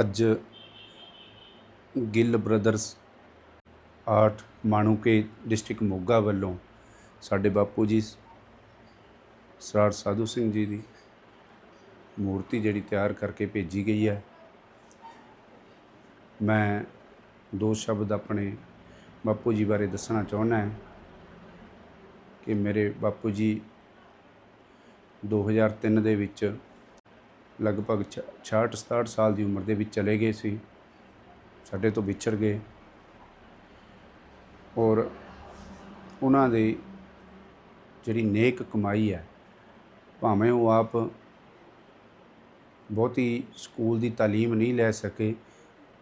ਅੱਜ Gill brothers art Manuke district Moga ਵੱਲੋਂ ਸਾਡੇ ਬਾਪੂ ਜੀ ਸਰਦਾਰ ਸਾਧੂ ਸਿੰਘ ਜੀ ਦੀ ਮੂਰਤੀ ਜਿਹੜੀ ਤਿਆਰ ਕਰਕੇ ਭੇਜੀ ਗਈ ਹੈ। ਮੈਂ ਦੋ ਸ਼ਬਦ ਆਪਣੇ ਬਾਪੂ ਜੀ ਬਾਰੇ ਦੱਸਣਾ ਚਾਹੁੰਦਾ ਹਾਂ ਕਿ ਮੇਰੇ ਬਾਪੂ ਜੀ 2003 ਦੇ ਵਿੱਚ ਲਗਭਗ 66 67 ਸਾਲ ਦੀ ਉਮਰ ਦੇ ਵਿੱਚ ਚਲੇ ਗਏ ਸੀ। ਸਾਡੇ ਤੋਂ ਵਿਛੜ ਗਏ। ਔਰ ਉਹਨਾਂ ਦੀ ਜਿਹੜੀ ਨੇਕ ਕਮਾਈ ਹੈ, ਭਾਵੇਂ ਉਹ ਆਪ ਬਹੁਤੀ ਸਕੂਲ ਦੀ ਤਾਲੀਮ ਨਹੀਂ ਲੈ ਸਕੇ,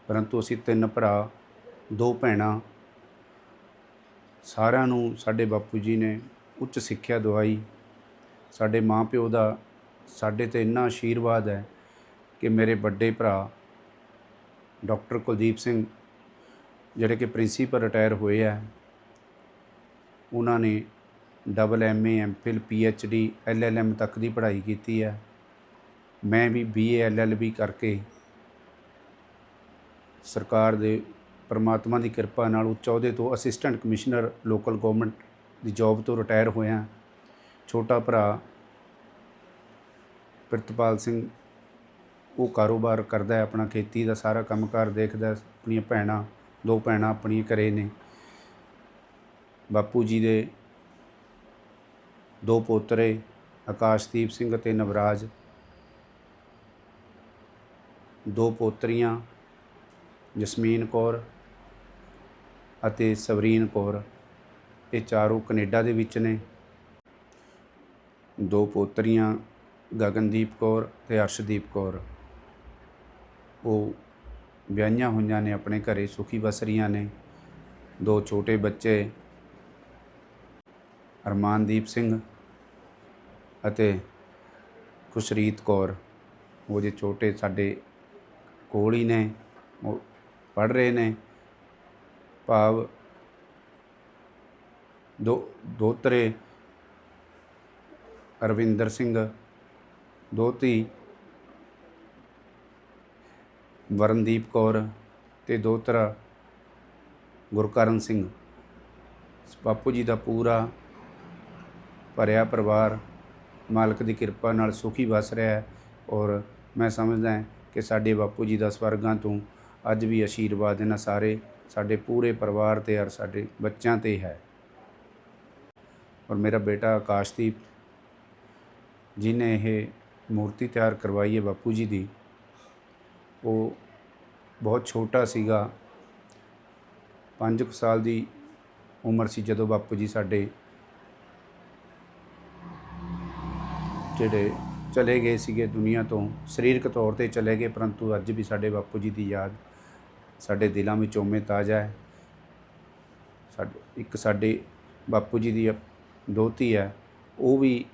ਪਰੰਤੂ ਅਸੀਂ ਤਿੰਨ ਭਰਾ, ਦੋ ਭੈਣਾਂ, ਸਾਰਿਆਂ ਨੂੰ ਸਾਡੇ ਬਾਪੂ ਜੀ ਨੇ ਉੱਚ ਸਿੱਖਿਆ ਦਵਾਈ। ਸਾਡੇ ਮਾਪਿਓ ਦਾ ਸਾਡੇ ਤੇ ਇੰਨਾ ਆਸ਼ੀਰਵਾਦ ਹੈ ਕਿ ਮੇਰੇ ਵੱਡੇ ਭਰਾ ਡਾਕਟਰ ਕੁਲਦੀਪ ਸਿੰਘ ਜਿਹੜੇ ਕਿ ਪ੍ਰਿੰਸੀਪਲ ਰਿਟਾਇਰ ਹੋਏ ਆ, ਉਹਨਾਂ ਨੇ double MA MPhil PhD LLM ਤੱਕ ਦੀ ਪੜ੍ਹਾਈ ਕੀਤੀ ਹੈ ਮੈਂ ਵੀ ਬੀਏ ਐਲਐਲਬੀ ਕਰਕੇ ਸਰਕਾਰ ਦੇ ਪਰਮਾਤਮਾ ਦੀ ਕਿਰਪਾ ਨਾਲ ਉੱਚ ਅਹੁਦੇ ਤੋਂ ਅਸਿਸਟੈਂਟ ਕਮਿਸ਼ਨਰ ਲੋਕਲ ਗਵਰਨਮੈਂਟ ਦੀ ਜੌਬ ਤੋਂ ਰਿਟਾਇਰ ਹੋਇਆ। ਛੋਟਾ ਭਰਾ ਪ੍ਰਿਤਪਾਲ ਸਿੰਘ ਉਹ ਕਾਰੋਬਾਰ ਕਰਦਾ ਹੈ, ਆਪਣਾ ਖੇਤੀ ਦਾ ਸਾਰਾ ਕੰਮਕਾਰ ਦੇਖਦਾ ਆਪਣੀਆਂ ਭੈਣਾਂ, ਦੋ ਭੈਣਾਂ ਆਪਣੀਆਂ ਘਰੇ ਨੇ। ਬਾਪੂ ਜੀ ਦੇ ਦੋ ਪੋਤਰੇ, ਆਕਾਸ਼ਦੀਪ ਸਿੰਘ ਅਤੇ ਨਵਰਾਜ। ਦੋ ਪੋਤਰੀਆਂ, ਜਸਮੀਨ ਕੌਰ ਅਤੇ ਸਵਰੀਨ ਕੌਰ। ਇਹ ਚਾਰੋਂ ਕੈਨੇਡਾ ਦੇ ਵਿੱਚ ਨੇ। ਦੋ ਪੋਤਰੀਆਂ ਗਗਨਦੀਪ ਕੌਰ ਤੇ ਅਰਸ਼ਦੀਪ ਕੌਰ। ਉਹ ਵਿਆਹੀਆਂ ਹੋਈਆਂ ਨੇ, ਆਪਣੇ ਘਰੇ ਸੁਖੀ ਵਸ ਰਹੀਆਂ ਨੇ। ਦੋ ਛੋਟੇ ਬੱਚੇ, ਅਰਮਾਨਦੀਪ ਸਿੰਘ ਅਤੇ ਖੁਸ਼ਰੀਤ ਕੌਰ। ਉਹ ਜੇ ਛੋਟੇ ਸਾਡੇ ਕੋਲ ਹੀ ਨੇ, ਉਹ ਪੜ੍ਹ ਰਹੇ ਨੇ। ਭਾਵ ਦੋ, ਦੋਤਰੇ ਅਰਵਿੰਦਰ ਸਿੰਘ ਦੋਤੀ ਵਰਨਦੀਪ ਕੌਰ ਤੇ ਦੋਤਰਾ ਗੁਰਕਰਨ ਸਿੰਘ। ਬਾਪੂ ਜੀ ਦਾ ਪੂਰਾ ਭਰਿਆ ਪਰਿਵਾਰ ਮਾਲਕ ਦੀ ਕਿਰਪਾ ਨਾਲ ਸੁਖੀ ਵਸ ਰਿਹਾ ਹੈ ਔਰ ਮੈਂ ਸਮਝਦਾ ਕਿ ਸਾਡੇ ਬਾਪੂ ਜੀ ਦਾ ਸਵਰਗਾਂ ਤੋਂ ਅੱਜ ਵੀ ਆਸ਼ੀਰਵਾਦ ਇਹਨਾਂ ਸਾਰੇ ਸਾਡੇ ਪੂਰੇ ਪਰਿਵਾਰ ਤੇ ਔਰ ਸਾਡੇ ਬੱਚਿਆਂ ਤੇ ਹੈ। ਔਰ ਮੇਰਾ ਬੇਟਾ ਆਕਾਸ਼ਦੀਪ ਜਿਹਨੇ ਇਹ ਮੂਰਤੀ ਤਿਆਰ ਕਰਵਾਈ ਹੈ ਬਾਪੂ ਜੀ ਦੀ। ਉਹ ਬਹੁਤ ਛੋਟਾ ਸੀਗਾ। 5 ਸਾਲ ਦੀ ਉਮਰ ਸੀ ਜਦੋਂ ਬਾਪੂ ਜੀ ਸਾਡੇ ਜਿਹੜੇ ਚਲੇ ਗਏ ਸੀਗੇ ਦੁਨੀਆ ਤੋਂ, ਸਰੀਰਕ ਤੌਰ ਤੇ ਚਲੇ ਗਏ, ਪਰੰਤੂ ਅੱਜ ਵੀ ਸਾਡੇ ਬਾਪੂ ਜੀ ਦੀ ਯਾਦ ਸਾਡੇ ਦਿਲਾਂ ਵਿੱਚ ਉਵੇਂ ਤਾਜ਼ਾ ਹੈ। ਸਾਡੇ ਇੱਕ ਸਾਡੇ ਬਾਪੂ ਜੀ ਦੀ ਦੋਤੀ ਹੈ, ਉਹ ਵੀ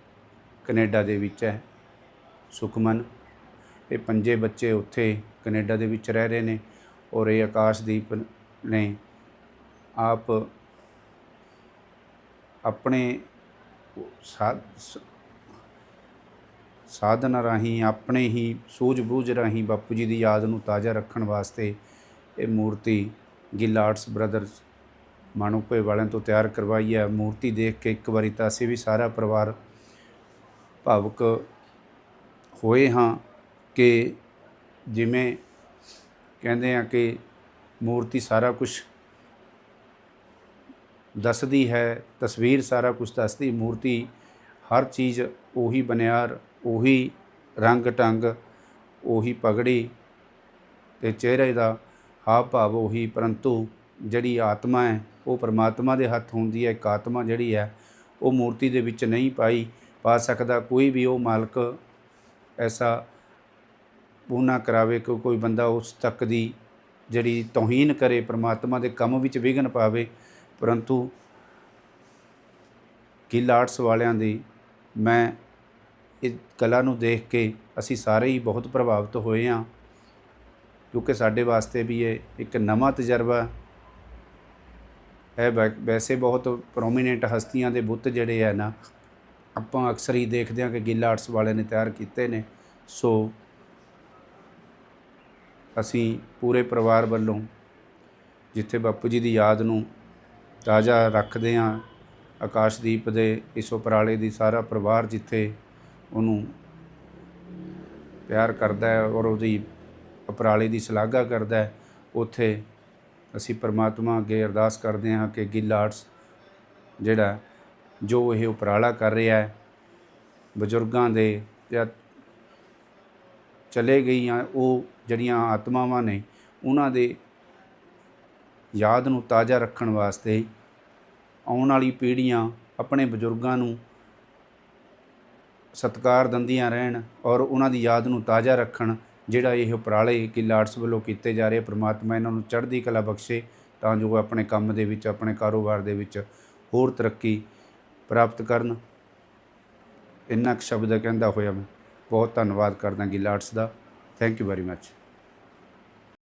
ਕੈਨੇਡਾ ਦੇ ਵਿੱਚ ਹੈ। ਸੁਖਮਨ। ਇਹ ਪੰਜੇ ਬੱਚੇ ਉੱਥੇ ਕੈਨੇਡਾ ਦੇ ਵਿੱਚ ਰਹਿ ਰਹੇ ਨੇ ਔਰ ਇਹ ਆਕਾਸ਼ਦੀਪ ਨੇ ਆਪ ਆਪਣੇ ਸਾ- ਸ- ਸਾਧਨ ਰਾਹੀਂ, ਆਪਣੇ ਹੀ ਸੂਝ-ਬੂਝ ਰਾਹੀਂ ਬਾਪੂ ਜੀ ਦੀ ਯਾਦ ਨੂੰ ਤਾਜ਼ਾ ਰੱਖਣ ਵਾਸਤੇ ਇਹ ਮੂਰਤੀ ਗਿੱਲ ਆਰਟਸ ਬ੍ਰਦਰਸ ਮਾਣੂਕੇ ਵਾਲਿਆਂ ਤੋਂ ਤਿਆਰ ਕਰਵਾਈ ਹੈ। ਮੂਰਤੀ ਦੇਖ ਕੇ ਇੱਕ ਵਾਰੀ ਤਾਂ ਅਸੀਂ ਵੀ ਸਾਰਾ ਪਰਿਵਾਰ ਭਾਵਕ ਹੋਏ ਹਾਂ ਕਿ ਜਿਵੇਂ ਕਹਿੰਦੇ ਆ ਕਿ ਮੂਰਤੀ ਸਾਰਾ ਕੁਝ ਦੱਸਦੀ ਹੈ, ਤਸਵੀਰ ਸਾਰਾ ਕੁਝ ਦੱਸਦੀ, ਮੂਰਤੀ ਹਰ ਚੀਜ਼ ਉਹੀ ਬਨਿਆਰ, ਉਹੀ ਰੰਗ ਟੰਗ, ਉਹੀ ਪਗੜੀ ਤੇ ਚਿਹਰੇ ਦਾ ਹਾਵ ਭਾਵ ਉਹੀ, ਪਰੰਤੂ ਜਿਹੜੀ ਆਤਮਾ ਹੈ, ਉਹ ਪਰਮਾਤਮਾ ਦੇ ਹੱਥ ਹੁੰਦੀ ਹੈ, ਇੱਕ ਆਤਮਾ ਜਿਹੜੀ ਹੈ, ਉਹ ਮੂਰਤੀ ਦੇ ਵਿੱਚ ਨਹੀਂ ਪਾਈ ਪਾ ਸਕਦਾ, ਕੋਈ ਵੀ ਉਹ ਮਾਲਕ ਐਸਾ ਉਹ ਨਾ ਕਰਾਵੇ ਕਿ ਕੋਈ ਬੰਦਾ ਉਸ ਤੱਕ ਦੀ ਜਿਹੜੀ ਤੋਹੀਨ ਕਰੇ, ਪਰਮਾਤਮਾ ਦੇ ਕੰਮ ਵਿੱਚ ਵਿਘਨ ਪਾਵੇ। ਪਰੰਤੂ ਗਿੱਲ ਆਰਟਸ ਵਾਲਿਆਂ ਦੀ ਮੈਂ ਇਹ ਕਲਾ ਨੂੰ ਦੇਖ ਕੇ ਅਸੀਂ ਸਾਰੇ ਹੀ ਬਹੁਤ ਪ੍ਰਭਾਵਿਤ ਹੋਏ ਹਾਂ, ਕਿਉਂਕਿ ਸਾਡੇ ਵਾਸਤੇ ਵੀ ਇਹ ਇੱਕ ਨਵਾਂ ਤਜਰਬਾ ਹੈ। ਵੈ- ਵੈਸੇ ਬਹੁਤ ਪ੍ਰੋਮੀਨੈਂਟ ਹਸਤੀਆਂ ਦੇ ਬੁੱਤ ਜਿਹੜੇ ਆ ਨਾ ਆਪਾਂ ਅਕਸਰ ਹੀ ਦੇਖਦੇ ਹਾਂ ਕਿ ਗਿੱਲ ਆਰਟਸ ਵਾਲਿਆਂ ਨੇ ਤਿਆਰ ਕੀਤੇ ਨੇ। ਸੋ ਅਸੀਂ ਪੂਰੇ ਪਰਿਵਾਰ ਵੱਲੋਂ ਜਿੱਥੇ ਬਾਪੂ ਜੀ ਦੀ ਯਾਦ ਨੂੰ ਤਾਜ਼ਾ ਰੱਖਦੇ ਹਾਂ, ਆਕਾਸ਼ਦੀਪ ਦੇ ਇਸ ਉਪਰਾਲੇ ਦੀ ਸਾਰਾ ਪਰਿਵਾਰ ਜਿੱਥੇ ਉਹਨੂੰ ਪਿਆਰ ਕਰਦਾ ਹੈ ਔਰ ਉਹਦੀ ਉਪਰਾਲੇ ਦੀ ਸ਼ਲਾਘਾ ਕਰਦਾ ਹੈ, ਉੱਥੇ ਅਸੀਂ ਪਰਮਾਤਮਾ ਅੱਗੇ ਅਰਦਾਸ ਕਰਦੇ ਹਾਂ ਕਿ ਗਿੱਲ ਆਰਟਸ ਜਿਹੜਾ ਜੋ ਇਹ ਉਪਰਾਲਾ ਕਰ ਰਿਹਾ ਹੈ, ਬਜ਼ੁਰਗਾਂ ਦੇ ਜਾਂ ਚਲੇ ਗਈਆਂ ਉਹ ਜਿਹੜੀਆਂ ਆਤਮਾਵਾਂ ਨੇ, ਉਹਨਾਂ ਦੇ ਯਾਦ ਨੂੰ ਤਾਜ਼ਾ ਰੱਖਣ ਵਾਸਤੇ ਆਉਣ ਵਾਲੀ ਪੀੜ੍ਹੀਆਂ ਆਪਣੇ ਬਜ਼ੁਰਗਾਂ ਨੂੰ ਸਤਿਕਾਰ ਦਿੰਦੀਆਂ ਰਹਿਣ ਔਰ ਉਹਨਾਂ ਦੀ ਯਾਦ ਨੂੰ ਤਾਜ਼ਾ ਰੱਖਣ, ਜਿਹੜਾ ਇਹ ਉਪਰਾਲੇ ਕਿ ਆਰਟਸ ਵੱਲੋਂ ਕੀਤੇ ਜਾ ਰਹੇ ਪ੍ਰਮਾਤਮਾ ਇਹਨਾਂ ਨੂੰ ਚੜ੍ਹਦੀ ਕਲਾ ਬਖਸ਼ੇ ਤਾਂ ਜੋ ਆਪਣੇ ਕੰਮ ਦੇ ਵਿੱਚ, ਆਪਣੇ ਕਾਰੋਬਾਰ ਦੇ ਵਿੱਚ ਹੋਰ ਤਰੱਕੀ ਪ੍ਰਾਪਤ ਕਰਨ। ਇੰਨਾ ਕੁ ਸ਼ਬਦ ਕਹਿੰਦਾ ਹੋਇਆ ਮੈਂ। ਬਹੁਤ ਧੰਨਵਾਦ ਕਰਦਾ Gill arts the. Thank you very much